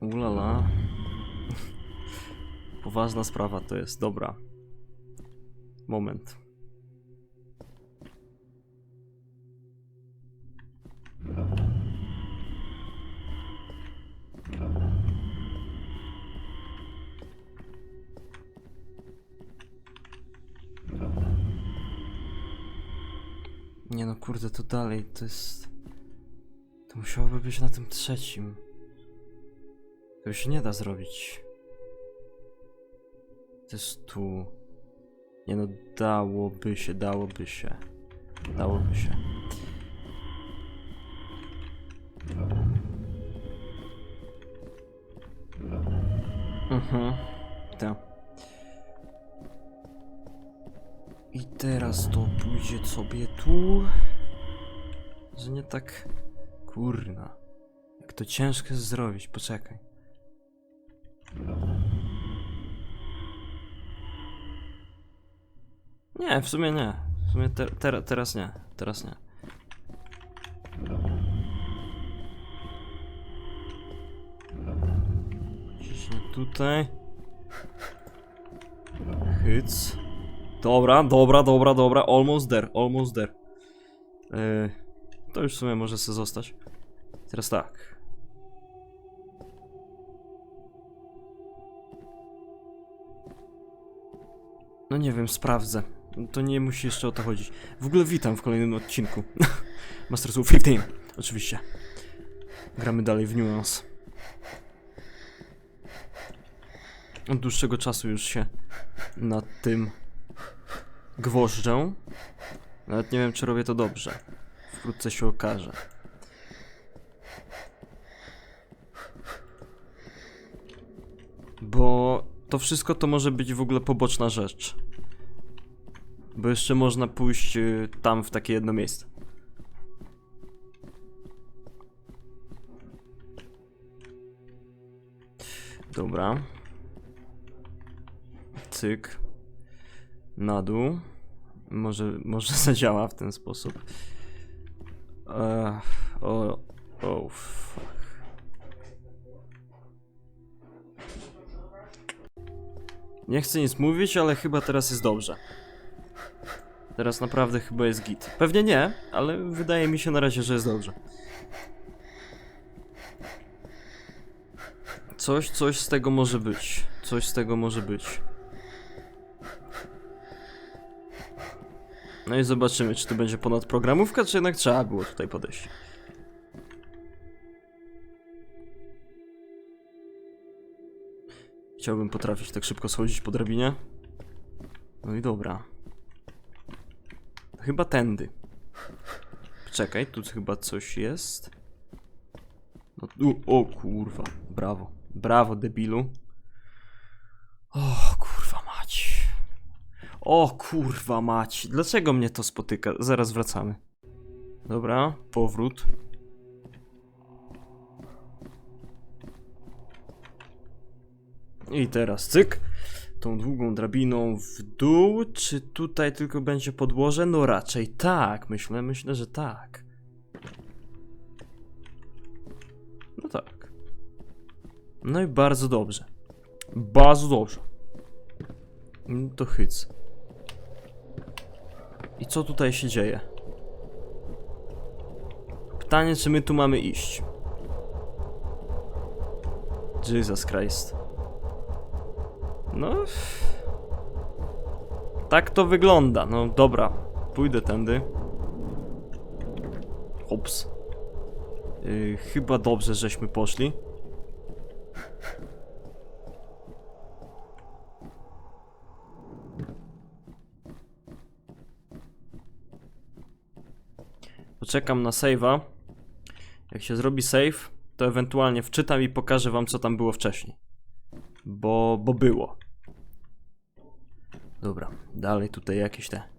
Ulala. Poważna sprawa to jest, dobra. Moment. Nie no, kurde, to dalej, to jest... To musiałoby być na tym trzecim. To się nie da zrobić. To jest tu. Nie no, dałoby się, dałoby się. Dałoby się. Mhm. Tak. I teraz to pójdzie sobie tu. Że nie tak. Kurna. Jak to ciężko zrobić, poczekaj. Nie, w sumie nie. W sumie te, ter, teraz nie. Teraz nie. Tutaj. Hyc. Dobra, dobra, dobra, dobra. Almost there, almost there. Yy, to już w sumie może sobie zostać. Teraz tak. No nie wiem, sprawdzę. To nie musi jeszcze o to chodzić. W ogóle witam w kolejnym odcinku. Master Soul 15, oczywiście. Gramy dalej w Nuance. Od dłuższego czasu już się nad tym gwożdżę. Nawet nie wiem, czy robię to dobrze. Wkrótce się okaże. Bo to wszystko to może być w ogóle poboczna rzecz. Bo jeszcze można pójść y, tam w takie jedno miejsce. Dobra. Cyk. Na dół. Może, może zadziała w ten sposób. Ech, o, o, fuck. Nie chcę nic mówić, ale chyba teraz jest dobrze. Teraz naprawdę chyba jest git. Pewnie nie, ale wydaje mi się na razie, że jest dobrze. Coś, coś z tego może być. Coś z tego może być. No i zobaczymy, czy to będzie ponad programówka, czy jednak trzeba było tutaj podejść. Chciałbym potrafić tak szybko schodzić po drabinie. No i dobra. Chyba tędy. Czekaj, tu chyba coś jest. No tu, o kurwa, brawo. Brawo, debilu. O kurwa mać. O kurwa mać. Dlaczego mnie to spotyka? Zaraz wracamy. Dobra, powrót. I teraz cyk. Tą długą drabiną w dół. Czy tutaj tylko będzie podłoże? No raczej tak. Myślę, myślę, że tak. No tak. No i bardzo dobrze. Bardzo dobrze. Mm, To hyc. I co tutaj się dzieje? Pytanie, czy my tu mamy iść? Jesus Christ. No. Tak to wygląda. No dobra. Pójdę tędy. Hops. Yy, chyba dobrze, żeśmy poszli. Poczekam na save'a. Jak się zrobi save, to ewentualnie wczytam i pokażę wam, co tam było wcześniej. Bo, bo było. Dobra, dalej tutaj jakieś te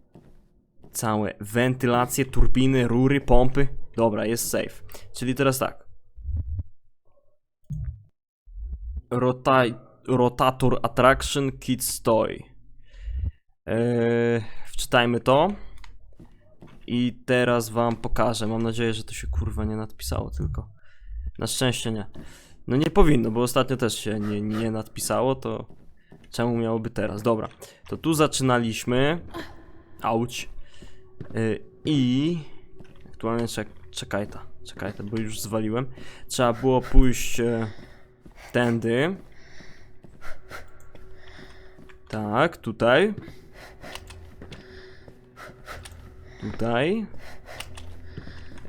całe wentylacje, turbiny, rury, pompy. Dobra, jest safe. Czyli teraz tak. Rotator attraction kit stoi. Eee, wczytajmy to. I teraz wam pokażę. Mam nadzieję, że to się kurwa nie nadpisało tylko. Na szczęście nie. No nie powinno, bo ostatnio też się nie, nie nadpisało, to czemu miałoby teraz? Dobra, to tu zaczynaliśmy. Auć. Y, I aktualnie czek czekaj ta, czekaj ta, bo już zwaliłem. Trzeba było pójść e, tędy. Tak, tutaj. Tutaj.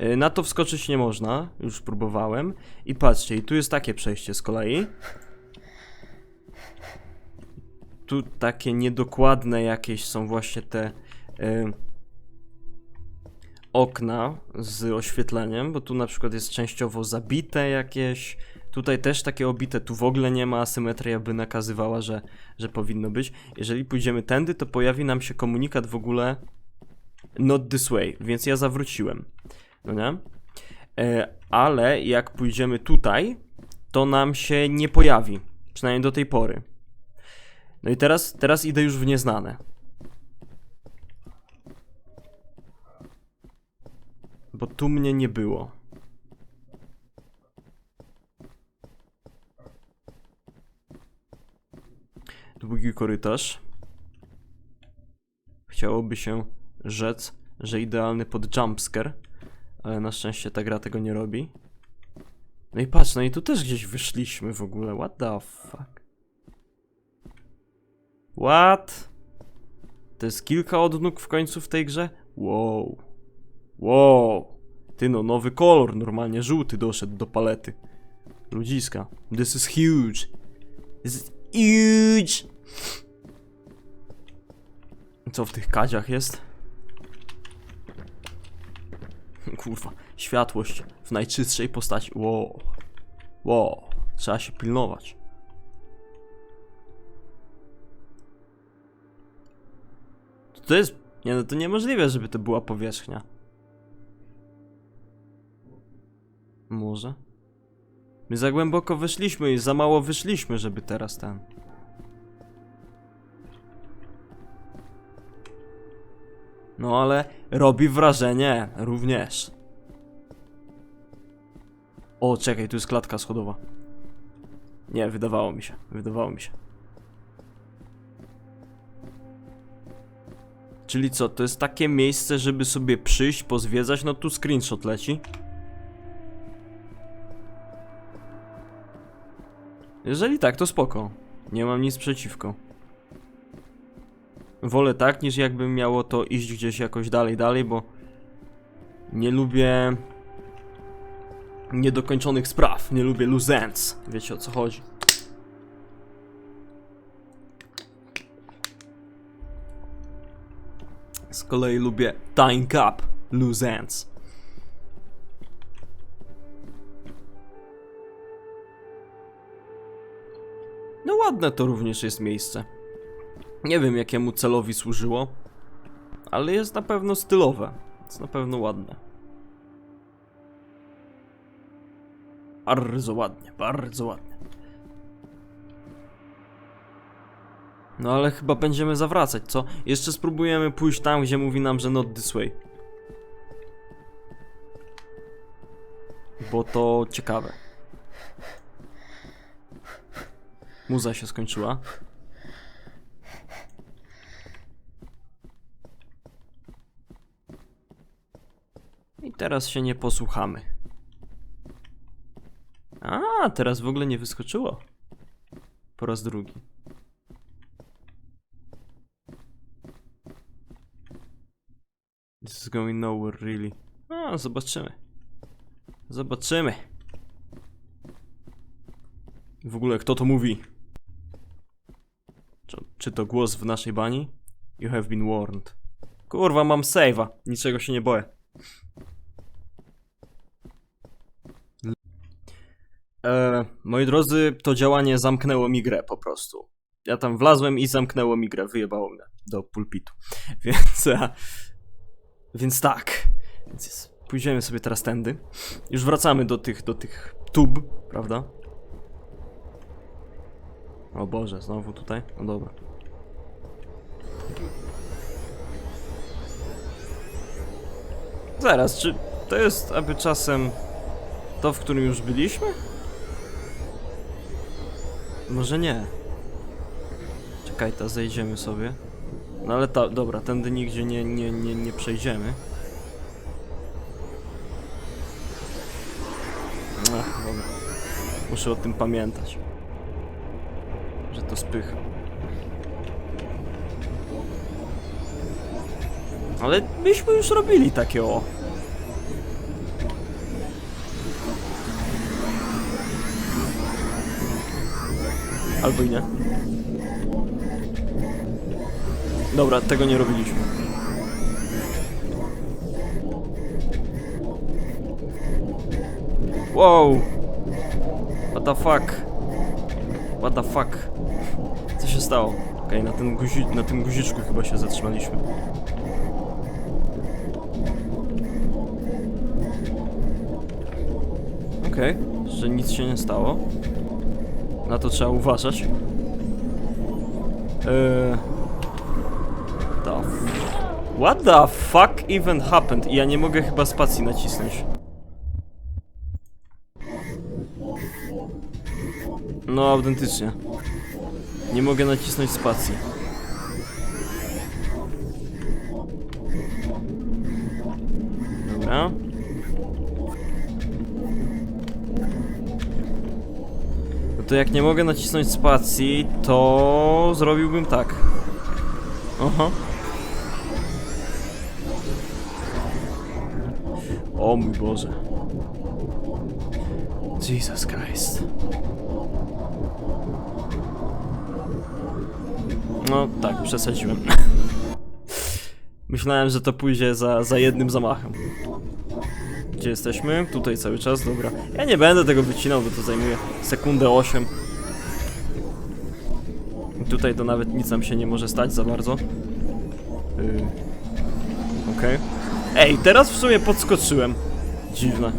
Y, Na to wskoczyć nie można, już próbowałem. I patrzcie, i tu jest takie przejście z kolei. Tu takie niedokładne jakieś są właśnie te y, okna z oświetleniem, bo tu na przykład jest częściowo zabite jakieś. Tutaj też takie obite, tu w ogóle nie ma, asymetria by nakazywała, że, że powinno być. Jeżeli pójdziemy tędy, to pojawi nam się komunikat w ogóle not this way, więc ja zawróciłem. No nie? E, ale jak pójdziemy tutaj, to nam się nie pojawi. Przynajmniej do tej pory. No i teraz, teraz idę już w nieznane. Bo tu mnie nie było. Długi korytarz. Chciałoby się rzec, że idealny pod jumpscare, ale na szczęście ta gra tego nie robi. No i patrz, no i tu też gdzieś wyszliśmy w ogóle. What the fuck? What? To jest kilka odnóg w końcu w tej grze? Wow. Wow. Ty no, nowy kolor, normalnie żółty doszedł do palety. Ludziska. This is huge. This is huge. Co w tych kadziach jest? Kurwa, światłość w najczystszej postaci. Wow. Wow. Trzeba się pilnować. To jest. Nie no, to niemożliwe, żeby to była powierzchnia. Może? My za głęboko wyszliśmy i za mało wyszliśmy, żeby teraz ten. No ale robi wrażenie również. O, czekaj, tu jest klatka schodowa. Nie, wydawało mi się, wydawało mi się. Czyli co, to jest takie miejsce, żeby sobie przyjść, pozwiedzać, no tu screenshot leci. Jeżeli tak, to spoko. Nie mam nic przeciwko. Wolę tak, niż jakby miało to iść gdzieś jakoś dalej, dalej, bo nie lubię niedokończonych spraw. Nie lubię loose ends. Wiecie o co chodzi. Z kolei lubię tying up loose ends. No ładne to również jest miejsce. Nie wiem jakiemu celowi służyło, ale jest na pewno stylowe. Jest na pewno ładne. Bardzo ładnie, bardzo ładnie. No ale chyba będziemy zawracać, co? Jeszcze spróbujemy pójść tam, gdzie mówi nam, że not this way. Bo to ciekawe. Muza się skończyła. I teraz się nie posłuchamy. A, teraz w ogóle nie wyskoczyło. Po raz drugi. Is going nowhere, really. A, zobaczymy. Zobaczymy. W ogóle kto to mówi? Czy, czy to głos w naszej bani? You have been warned. Kurwa, mam save'a. Niczego się nie boję. E, moi drodzy, to działanie zamknęło mi grę po prostu. Ja tam wlazłem i zamknęło mi grę, wyjebało mnie do pulpitu. Więc, e, więc tak. Więc jest, pójdziemy sobie teraz tędy. Już wracamy do tych, do tych tub, prawda? O Boże, znowu tutaj? No dobra. Zaraz, czy to jest aby czasem to, w którym już byliśmy? Może nie. Czekaj, to zejdziemy sobie. No ale ta, dobra, tędy nigdzie nie, nie, nie, nie przejdziemy. Ach, dobra. Muszę o tym pamiętać. Że to spycha. Ale myśmy już robili takie o. Albo i nie. Dobra, tego nie robiliśmy. Wow! What the fuck? What the fuck? Co się stało? Okej, na, tym guzi na tym guziczku chyba się zatrzymaliśmy. Okej, że nic się nie stało. Na to trzeba uważać. Eee... What the fuck even happened? Ja nie mogę chyba spacji nacisnąć. No, autentycznie. Nie mogę nacisnąć spacji. Dobra. No to jak nie mogę nacisnąć spacji, to zrobiłbym tak. Aha. O mój Boże. Jesus Christ. No tak, przesadziłem. Myślałem, że to pójdzie za, za jednym zamachem. Gdzie jesteśmy? Tutaj cały czas, dobra. Ja nie będę tego wycinał, bo to zajmuje sekundę 8. I Tutaj to nawet nic nam się nie może stać za bardzo. Yy. Okej. Ej, teraz w sumie podskoczyłem. Dziwne.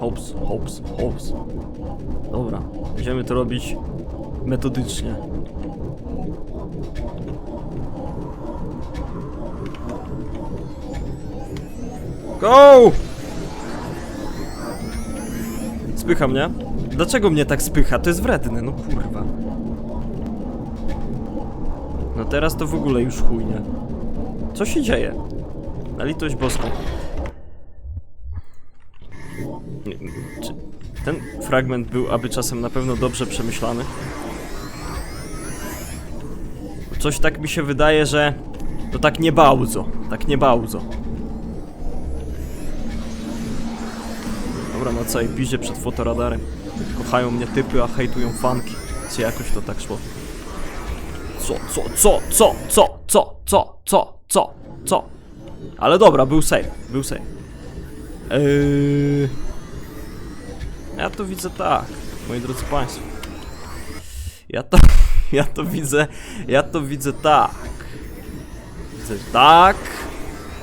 Hops, hops, hops. Dobra, będziemy to robić metodycznie. Go! Spycha mnie? Dlaczego mnie tak spycha? To jest wredne, no kurwa. No teraz to w ogóle już chujnie. Co się dzieje? Na litość boską. Czy ten fragment był aby czasem na pewno dobrze przemyślany? Coś tak mi się wydaje, że to tak nie bardzo, tak nie bardzo. Dobra, na całej pizie przed fotoradarem. Kochają mnie typy, a hejtują fanki. Czy jakoś to tak szło? Co, co, co, co, co, co, co, co, co, co? Ale dobra, był save, był save. Eee... Ja to widzę tak, moi drodzy państwo. Ja to, ja to widzę, ja to widzę tak. Widzę tak,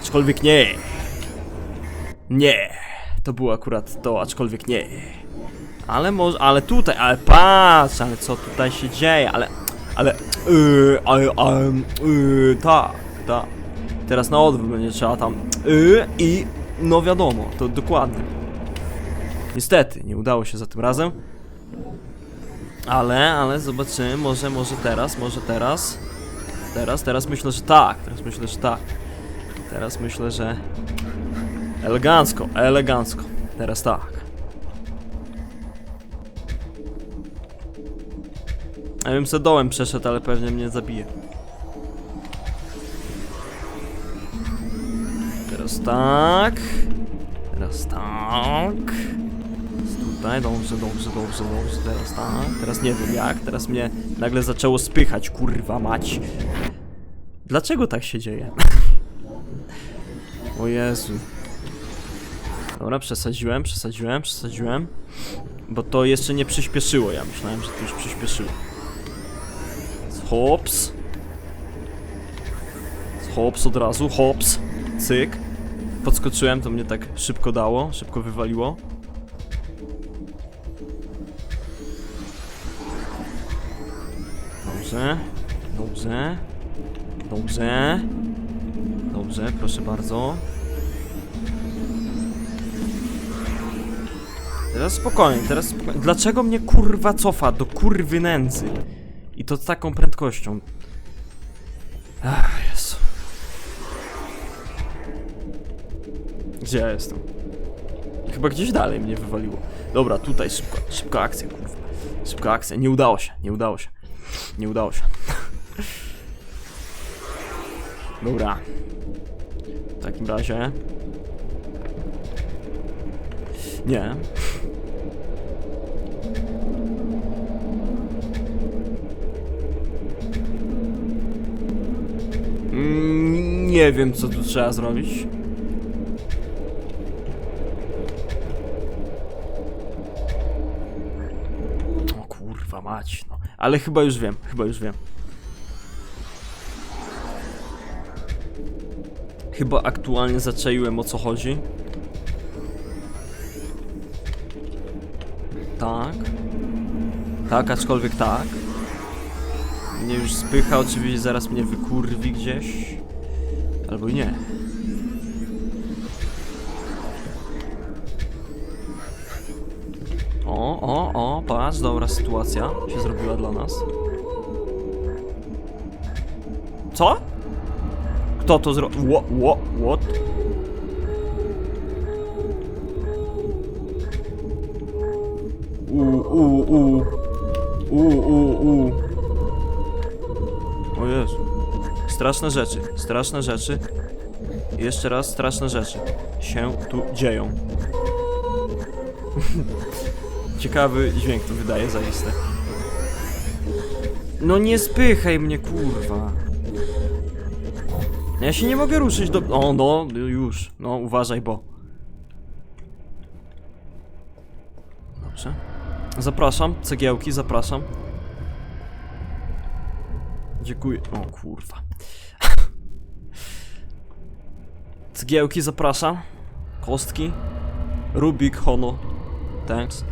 aczkolwiek nie. Nie, to było akurat to, aczkolwiek nie. Ale może, ale tutaj, ale patrz, ale co tutaj się dzieje, ale, ale, yy, ale, ale, yy, tak, tak. Teraz na odwrót będzie trzeba tam, yy, i, no wiadomo, to dokładnie. Niestety, nie udało się za tym razem. Ale, ale zobaczymy, może, może teraz, może teraz. Teraz, teraz myślę, że tak, teraz myślę, że tak. Teraz myślę, że elegancko, elegancko. Teraz tak. Ja bym se dołem przeszedł, ale pewnie mnie zabije. Teraz tak. Teraz tak. Tutaj, dobrze, dobrze, dobrze, dobrze. Teraz tak. Teraz nie wiem jak. Teraz mnie nagle zaczęło spychać, kurwa mać. Dlaczego tak się dzieje? o Jezu. Dobra, przesadziłem, przesadziłem, przesadziłem. Bo to jeszcze nie przyspieszyło. Ja myślałem, że to już przyspieszyło. Hops. Hops od razu, hops. Cyk. Podskoczyłem, to mnie tak szybko dało, szybko wywaliło. Dobrze, dobrze, dobrze, dobrze, proszę bardzo. Teraz spokojnie, teraz spokojnie. Dlaczego mnie kurwa cofa do kurwy nędzy? I to z taką prędkością. Gdzie ja jestem? Chyba gdzieś dalej mnie wywaliło. Dobra, tutaj szybko, szybka akcja, kurwa. Szybka akcja. Nie udało się, nie udało się. Nie udało się. Dobra. W takim razie... Nie. Mm, Nie wiem, co tu trzeba zrobić. No. Ale chyba już wiem, chyba już wiem. Chyba aktualnie zaczaiłem o co chodzi. Tak. Tak, aczkolwiek tak. Mnie już spycha, oczywiście zaraz mnie wykurwi gdzieś. Albo nie. O, patrz, dobra sytuacja się zrobiła dla nas. Co? Kto to zrobił? What? What? What? Uuu, uuu, uuu. Uuu, uuu, uuu. O Jezu. Straszne rzeczy, straszne rzeczy. I Jeszcze raz straszne rzeczy się tu dzieją. Ciekawy dźwięk to wydaje zaiste. No nie spychaj mnie, kurwa. Ja się nie mogę ruszyć do... O, no, już. No, uważaj, bo... Dobrze. Zapraszam, cegiełki, zapraszam. Dziękuję. O, kurwa. Cegiełki, zapraszam. Kostki. Rubik, Hono. Thanks.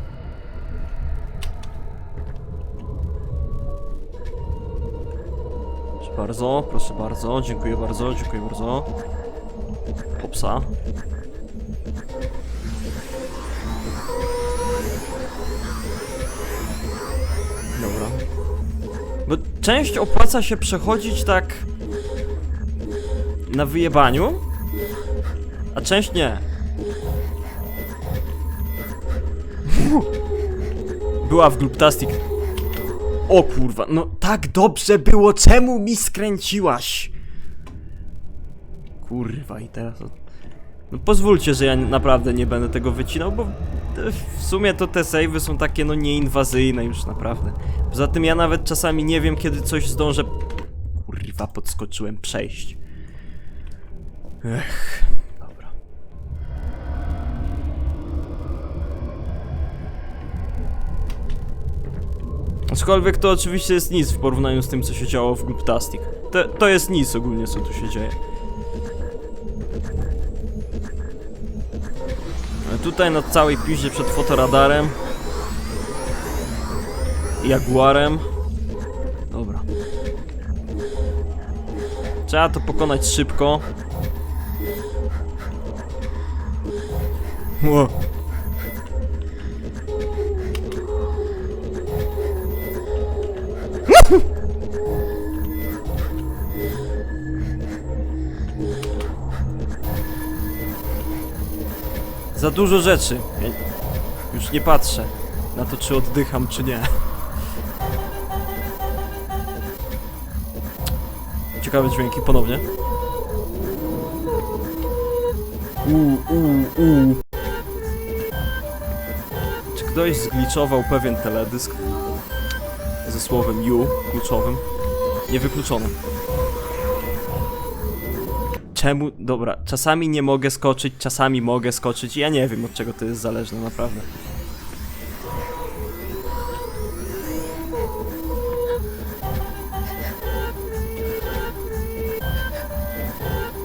Bardzo, proszę bardzo, dziękuję bardzo, dziękuję bardzo. Popsa. Dobra. Bo część opłaca się przechodzić tak na wyjebaniu, a część nie. Była w Gluptastic. O kurwa, no tak dobrze było, czemu mi skręciłaś? Kurwa i teraz... No pozwólcie, że ja naprawdę nie będę tego wycinał, bo w sumie to te savey są takie no nieinwazyjne już naprawdę. Poza tym ja nawet czasami nie wiem kiedy coś zdążę... Kurwa, podskoczyłem przejść. Ech, dobra. Aczkolwiek to oczywiście jest nic w porównaniu z tym, co się działo w Gluptastic. To, to jest nic ogólnie, co tu się dzieje. A Tutaj na całej piździe przed fotoradarem. Jaguarem. Dobra. Trzeba to pokonać szybko. Ło. Za dużo rzeczy. Już nie patrzę na to, czy oddycham, czy nie. Ciekawe dźwięki ponownie. Uuu, uuu, uuu. Czy ktoś zgliczował pewien teledysk ze słowem you kluczowym? Niewykluczone. Czemu? Dobra, czasami nie mogę skoczyć, czasami mogę skoczyć. Ja nie wiem od czego to jest zależne, naprawdę.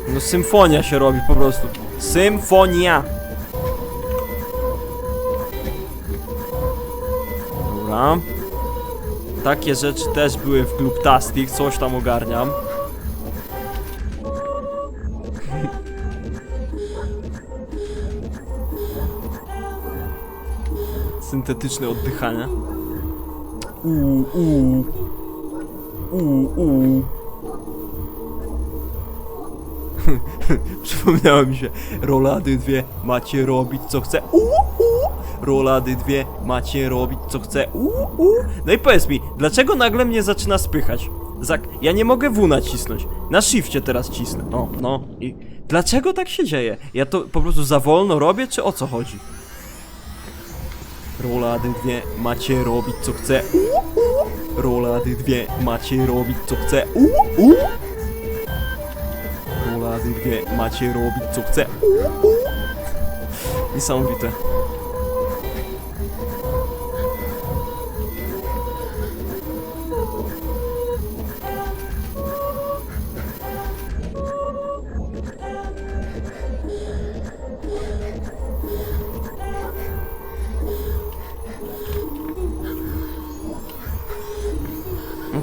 No symfonia się robi po prostu. Symfonia! Dobra. Takie rzeczy też były w Gluptastic, coś tam ogarniam. Syntetyczne oddychania. Uuu, uuu. Uuu, uuu. Przypomniało mi się, rolady dwie, macie robić co chce. Uuu, uuu. Rolady dwie, macie robić co chce. Uuu, uuu. No i powiedz mi, dlaczego nagle mnie zaczyna spychać? Zak, ja nie mogę W nacisnąć. Na shifcie teraz cisnę. O, no i dlaczego tak się dzieje? Ja to po prostu za wolno robię, czy o co chodzi? Rolady dwie, macie robić co chce. Rolady dwie, macie robić co chce. Rolady dwie, macie robić co chce. Niesamowite.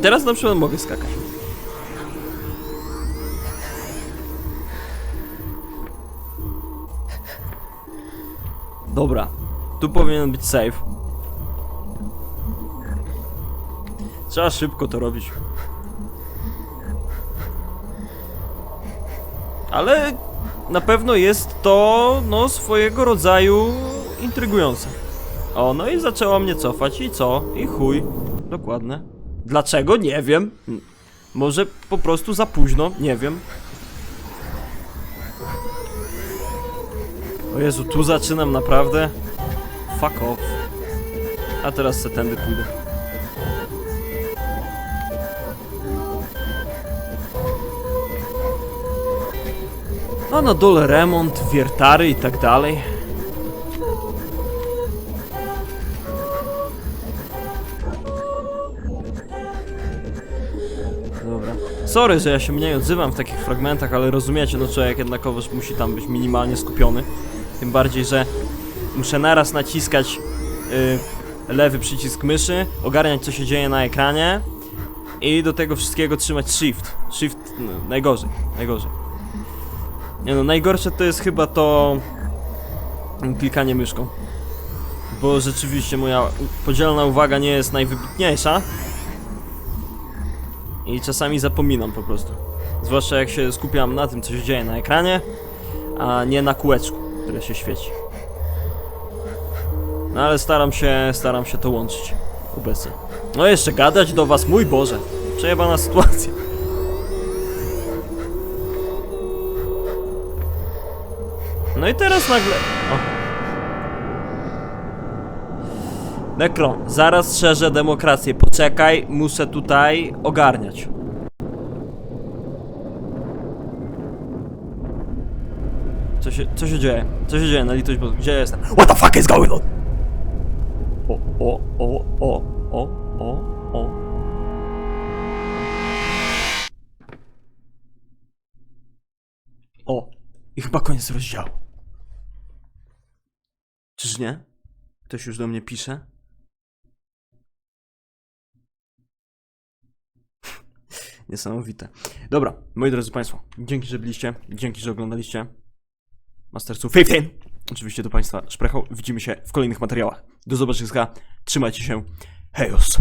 Teraz na przykład mogę skakać. Dobra, tu powinien być safe. Trzeba szybko to robić. Ale na pewno jest to, no, swojego rodzaju intrygujące. O, no i zaczęła mnie cofać i co? I chuj. Dokładne. Dlaczego? Nie wiem. Może po prostu za późno, nie wiem. O Jezu, tu zaczynam naprawdę. Fuck off. A teraz se tędy pójdę. A na dole remont, wiertary i tak dalej. Sorry, że ja się mniej odzywam w takich fragmentach, ale rozumiecie, no człowiek jednakowoż musi tam być minimalnie skupiony. Tym bardziej, że muszę naraz naciskać y, lewy przycisk myszy, ogarniać co się dzieje na ekranie i do tego wszystkiego trzymać shift. Shift no, najgorzej, najgorzej. Nie no, najgorsze to jest chyba to mm, klikanie myszką. Bo rzeczywiście moja podzielona uwaga nie jest najwybitniejsza. I czasami zapominam po prostu. Zwłaszcza jak się skupiam na tym, co się dzieje na ekranie, a nie na kółeczku, które się świeci. No ale staram się, staram się to łączyć obecnie. No jeszcze gadać do was, mój Boże. Przejebana sytuacja. No i teraz nagle... Nekron, zaraz szerzę demokrację. Poczekaj, muszę tutaj ogarniać. Co się, co się dzieje? Co się dzieje na litość? Gdzie jestem? What the fuck is going on? O, o, o, o, o, o, o. O, i chyba koniec rozdziału. Czyż nie? Ktoś już do mnie pisze? Niesamowite. Dobra, moi drodzy Państwo, dzięki, że byliście, dzięki, że oglądaliście. Mastersu 15! Oczywiście do Państwa szprechał. Widzimy się w kolejnych materiałach. Do zobaczenia, trzymajcie się. Hejos!